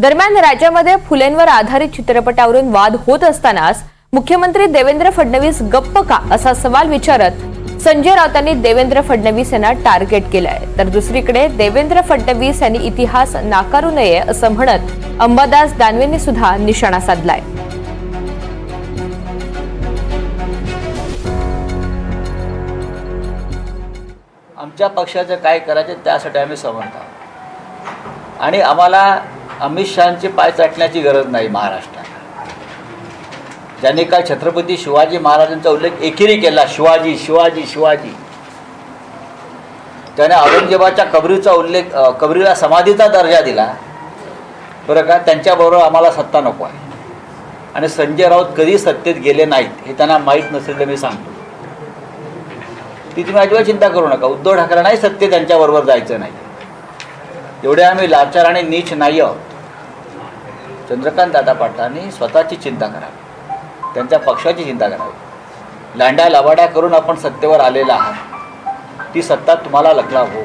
दरम्यान राज्यामध्ये फुलेंवर आधारित चित्रपटावरून वाद होत असतानाच मुख्यमंत्री देवेंद्र फडणवीस गप्प का असा सवाल विचारत संजय राऊतांनी देवेंद्र फडणवीस यांना टार्गेट केलंय. तर दुसरीकडे देवेंद्र फडणवीस यांनी इतिहास नाकारू नये असं म्हणत अंबादास दानवेंनी सुद्धा निशाणा साधलाय. आमच्या पक्षाचं काय करायचं त्यासाठी आम्ही समर्थ आणि आम्हाला अमित शहाचे पाय चाटण्याची गरज नाही महाराष्ट्रात ज्यांनी काय छत्रपती शिवाजी महाराजांचा उल्लेख एकेरी केला शिवाजी शिवाजी शिवाजी. त्याने औरंगजेबाच्या कबरीचा उल्लेख कबरीला समाधीचा दर्जा दिला. बरं का? त्यांच्याबरोबर आम्हाला सत्ता नको आहे. आणि संजय राऊत कधी सत्तेत गेले नाहीत हे त्यांना माहीत नसेल तर मी सांगतो. ती तुम्ही अजिबात चिंता करू नका. उद्धव ठाकरे नाही सत्य त्यांच्याबरोबर जायचं नाही. एवढे आम्ही लाचार आणि नीच नाही आहोत चंद्रकांत दादा पाटलांनी स्वतःची चिंता करावी. त्यांच्या पक्षाची चिंता करावी. लांड्या लवाड्या करून आपण सत्तेवर आलेला आहात. ती सत्ता तुम्हाला लकला हो.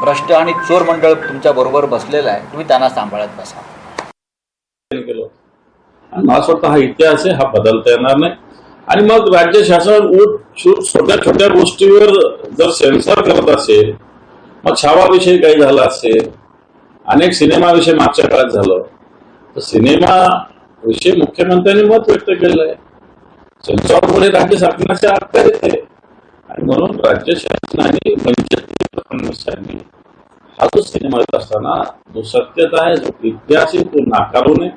भ्रष्ट आणि चोर मंडळ तुमच्या बरोबर बसलेलं आहे. तुम्ही त्यांना सांभाळत बसा. आणि मला असं वाटतं हा इतिहास आहे हा बदलता येणार नाही. आणि मग राज्य शासन उठ छोट्या छोट्या गोष्टीवर जर सेन्सर करत असेल मग छावाविषयी काही झालं असेल अनेक सिनेमाविषयी मागच्या काळात झालं सिनेमा विषयी मुख्यमंत्र्यांनी मत व्यक्त केलं आहे. सेन्सॉरमुळे राज्य शासनाचे अखत्यार येते आणि म्हणून राज्य शासनाने वंचित फडणवीसांनी हा जो सिनेमा येत असताना जो सत्यता आहे जो इतिहास आहे तो नाकारू नये.